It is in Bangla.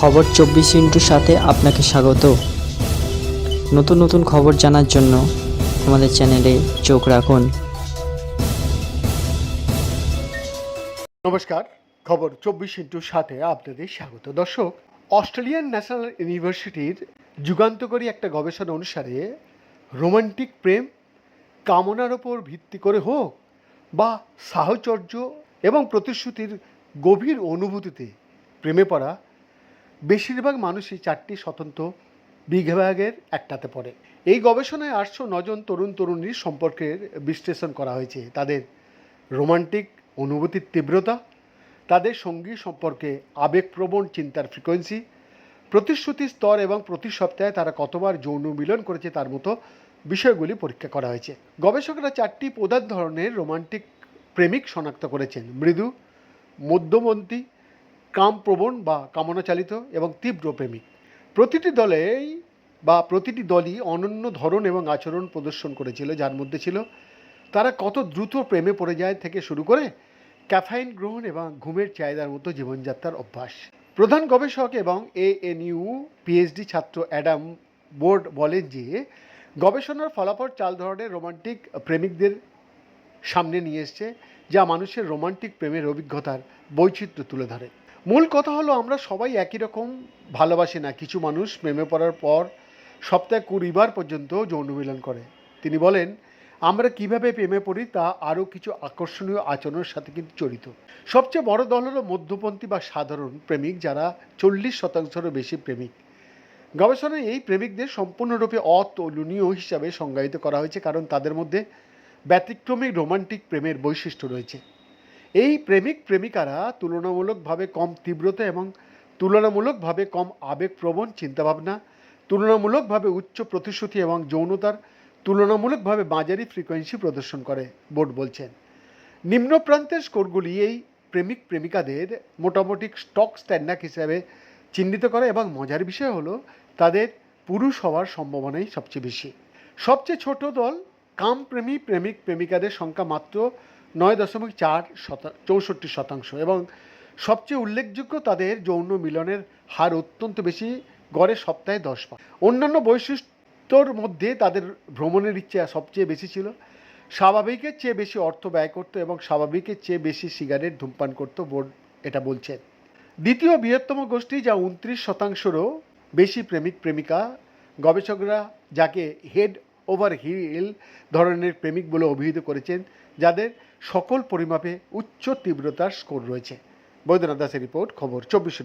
খবর চব্বিশ ইন্টুর সাথে আপনাকে স্বাগত। নতুন নতুন খবর জানার জন্য আমাদের চ্যানেলে চোখ রাখুন। নমস্কার, খবর চব্বিশ ইন্টুর সাথে আপনাদের স্বাগত। দর্শক, অস্ট্রেলিয়ান ন্যাশনাল ইউনিভার্সিটির যুগান্তকারী একটা গবেষণা অনুসারে রোমান্টিক প্রেম কামনার ওপর ভিত্তি করে হোক বা সাহচর্য এবং প্রতিশ্রুতির গভীর অনুভূতিতে প্রেমে পড়া বেশিরভাগ মানুষই চারটি স্বতন্ত্র বিভাগের একটাতে পড়ে। এই গবেষণায় আটশো নজন তরুণ তরুণীর সম্পর্কের বিশ্লেষণ করা হয়েছে। তাদের রোমান্টিক অনুভূতির তীব্রতা, তাদের সঙ্গী সম্পর্কে আবেগপ্রবণ চিন্তার ফ্রিকোয়েন্সি প্রতিশ্রুতির স্তর এবং প্রতি সপ্তাহে তারা কতবার যৌন মিলন করেছে তার মতো বিষয়গুলি পরীক্ষা করা হয়েছে। গবেষকরা চারটি প্রধান ধরনের রোমান্টিক প্রেমিক শনাক্ত করেছেন। মৃদু মধ্যমন্ত্রী কামপ্রবণ বা কামনাচালিত এবং তীব্র প্রেমিক। প্রতিটি দলেই বা প্রতিটি দলই অনন্য ধরন এবং আচরণ প্রদর্শন করেছিল, যার মধ্যে ছিল তারা কত দ্রুত প্রেমে পড়ে যায় থেকে শুরু করে ক্যাফাইন গ্রহণ এবং ঘুমের চাহিদার মতো জীবনযাত্রার অভ্যাস। প্রধান গবেষক এবং এএনইউ পিএইচডি ছাত্র অ্যাডাম বোর্ড বলেন যে, গবেষণার ফলাফল চাল ধরনের রোমান্টিক প্রেমিকদের সামনে নিয়ে এসছে, যা মানুষের রোমান্টিক প্রেমের অভিজ্ঞতার বৈচিত্র্য তুলে ধরে। মূল কথা হলো আমরা সবাই একই রকম ভালোবাসি না। কিছু মানুষ প্রেমে পড়ার পর সপ্তাহে কুড়ি বার পর্যন্ত যৌন মিলন করে। তিনি বলেন, আমরা কীভাবে প্রেমে পড়ি তা আরও কিছু আকর্ষণীয় আচরণের সাথে কিন্তু জড়িত। সবচেয়ে বড় দল হলো মধ্যপন্থী বা সাধারণ প্রেমিক যারা চল্লিশ শতাংশেরও বেশি প্রেমিক। গবেষণায় এই প্রেমিকদের সম্পূর্ণরূপে অতুলনীয় হিসাবে সংজ্ঞায়িত করা হয়েছে কারণ তাদের মধ্যে ব্যতিক্রমী রোমান্টিক প্রেমের বৈশিষ্ট্য রয়েছে। এই প্রেমিক প্রেমিকারা তুলনামূলকভাবে কম তীব্রতা এবং তুলনামূলকভাবে কম আবেগপ্রবণ চিন্তাভাবনা, তুলনামূলকভাবে উচ্চ প্রতিশ্রুতি এবং যৌনতার তুলনামূলকভাবে মাঝারি ফ্রিকোয়েন্সি প্রদর্শন করে, বোর্ড বলছেন। নিম্ন প্রান্তের স্কোরগুলি এই প্রেমিক প্রেমিকাদের মোটামুটি স্টক স্ট্যান্ডার্ড হিসাবে চিহ্নিত করে এবং মজার বিষয় হলো তাদের পুরুষ হওয়ার সম্ভাবনাই সবচেয়ে বেশি। সবচেয়ে ছোট দল কামপ্রেমী প্রেমিক প্রেমিকাদের সংখ্যা মাত্র নয় দশমিক চার চৌষট্টি শতাংশ এবং সবচেয়ে উল্লেখযোগ্য তাদের যৌন মিলনের হার অত্যন্ত বেশি, গড়ে সপ্তাহে দশ বার অন্যান্য বৈশিষ্ট্যর মধ্যে তাদের ভ্রমণের ইচ্ছা সবচেয়ে বেশি ছিল। স্বাভাবিকের চেয়ে বেশি অর্থ ব্যয় করতো এবং স্বাভাবিকের চেয়ে বেশি সিগারেট ধূমপান করতো বোর্ড, এটা বলছেন দ্বিতীয় বৃহত্তম গোষ্ঠী যা উনত্রিশ শতাংশেরও বেশি প্রেমিক প্রেমিকা, গবেষকরা যাকে হেড ওভার হিল ধরনের প্রেমিক বলে অভিহিত করেছেন, যাদের সকল পরিমাপে উচ্চ তীব্রতার স্কোর রয়েছে। বৈদ্যনাথ দাসের রিপোর্ট খবর চব্বিশে